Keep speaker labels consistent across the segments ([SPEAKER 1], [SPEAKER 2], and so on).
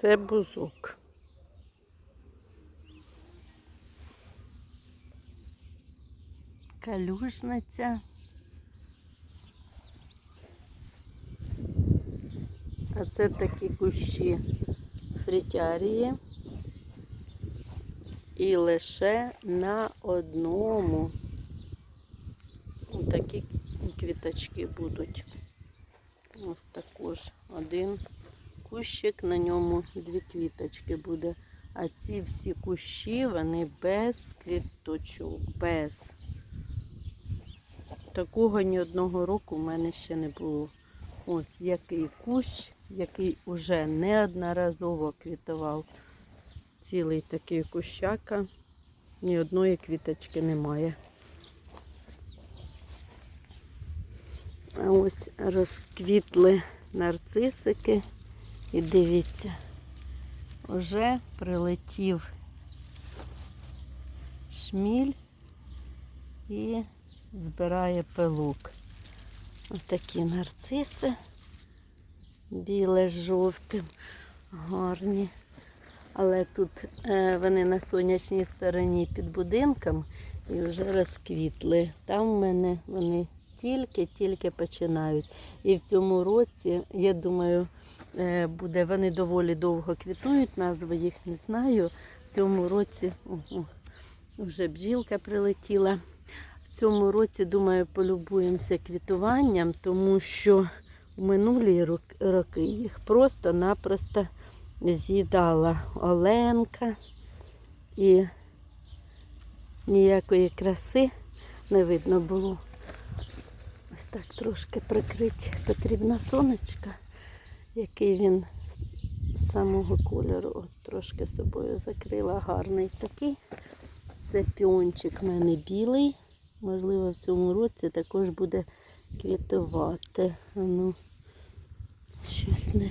[SPEAKER 1] Це бузок. Калюжниця. А це такі кущі фритярії. І лише на одному такі квіточки будуть. Ось також один кущик, на ньому дві квіточки буде. А ці всі кущі, вони без квіточок, без. Такого ні одного року в мене ще не було. Ось який кущ, який уже неодноразово квітував. Цілий такий кущака, ні одної квіточки немає. А ось розквітли нарцисики. І дивіться, вже прилетів шміль і збирає пилок. Ось такі нарциси, біле з жовтим, гарні. Але тут е, вони на сонячній стороні під будинком і вже розквітли. Там в мене вони тільки-тільки починають. І в цьому році, я думаю, буде, вони доволі довго квітують, назви їх не знаю. В цьому році о, вже бджілка прилетіла. В цьому році, думаю, полюбуємося квітуванням, тому що в минулі роки їх просто-напросто з'їдала Оленка і ніякої краси не видно було. Ось так трошки прикрити потрібна сонечка, який він з самого кольору. От трошки собою закрила гарний такий. Це піончик в мене білий. Можливо, в цьому році також буде квітувати. Ну, щось не.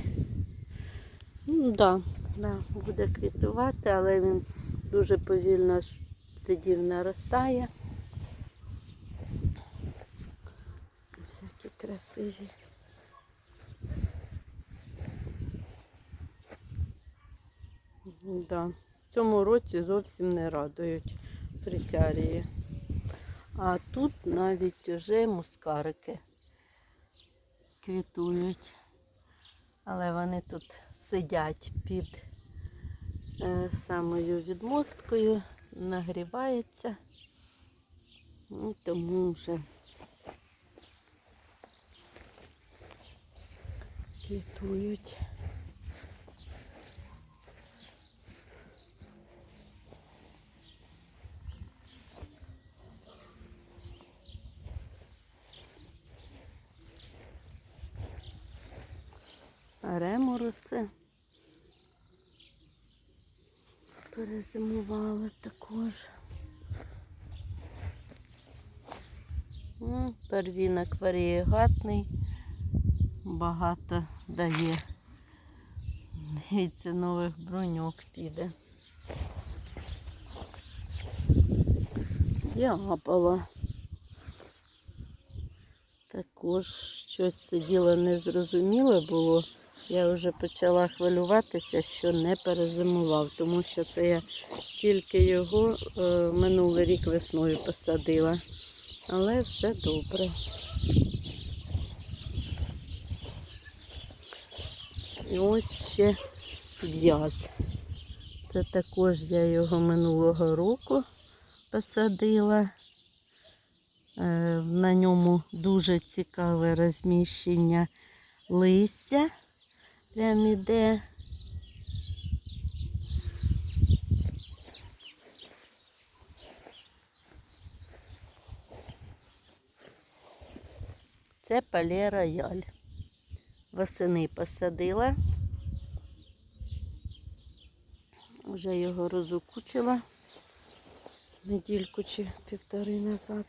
[SPEAKER 1] Ну, да, да, буде квітувати, але він дуже повільно сидів наростає. Всякі красиві. Да. В цьому році зовсім не радують фритярії. А тут навіть уже мускарики квітують. Але вони тут сидять під е, самою відмосткою, нагріваються. Ну, тому вже квітують. Ремороси перезимували також. Первінок варієгатний, багато дає. Дивіться, нових броньок піде. Діабола. Також щось сиділо незрозуміле було. Я вже почала хвилюватися, що не перезимував, тому що це я тільки його е, минулий рік весною посадила. Але все добре. І ось ще в'яз. Це також я його минулого року посадила. Е, На ньому дуже цікаве розміщення листя. Прям іде. Це пале рояль. Восени посадила. Вже його розукучила недільку чи півтори назад.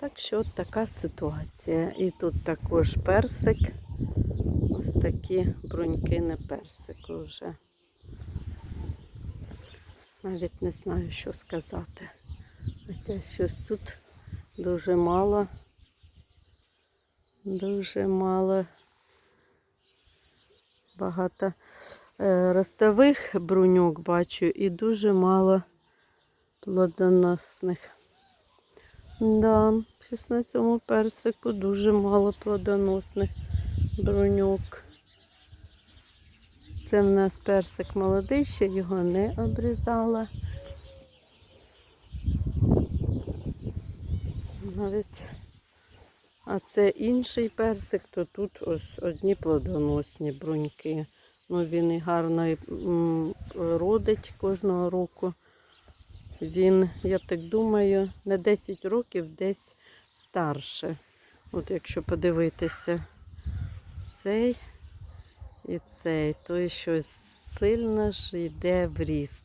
[SPEAKER 1] Так що от така ситуація. І тут також персик. Ось такі бруньки не персику вже. Навіть не знаю, що сказати. Хоча щось тут дуже мало. Дуже мало. Багато е, ростових бруньок бачу і дуже мало плодоносних. Да, щось на цьому персику дуже мало плодоносних бруньок. Це в нас персик молодий, ще його не обрізала. Навіть, а це інший персик, то тут ось одні плодоносні бруньки. Ну, він і гарно родить кожного року. Він, я так думаю, на 10 років десь старше. От якщо подивитися цей і цей, то щось сильно ж йде в ріст.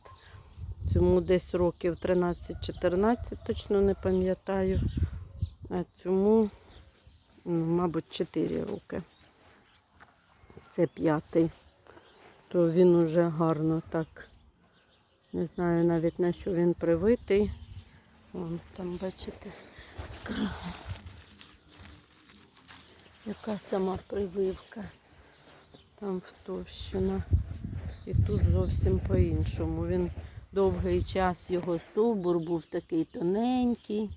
[SPEAKER 1] Цьому десь років 13-14, точно не пам'ятаю. А цьому, ну, мабуть, 4 роки. Це п'ятий. То він уже гарно так. Не знаю навіть на що він привитий. Вон там, бачите, яка сама прививка. Там втовщина. І тут зовсім по-іншому. Він довгий час його стовбур був такий тоненький,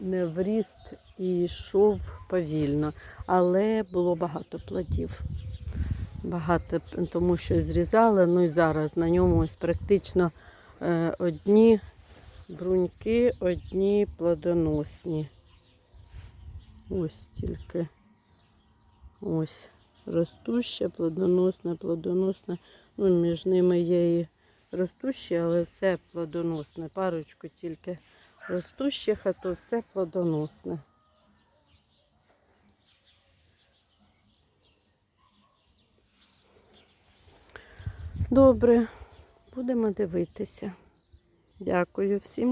[SPEAKER 1] не вріст і йшов повільно, але було багато плодів. Багато, тому що зрізали, ну і зараз на ньому ось практично е, одні бруньки, одні плодоносні. Ось тільки ось ростуще, плодоносне, плодоносне. Ну, між ними є і ростущі, але все плодоносне. Парочку тільки ростущих, а то все плодоносне. Добре, будемо дивитися. Дякую всім.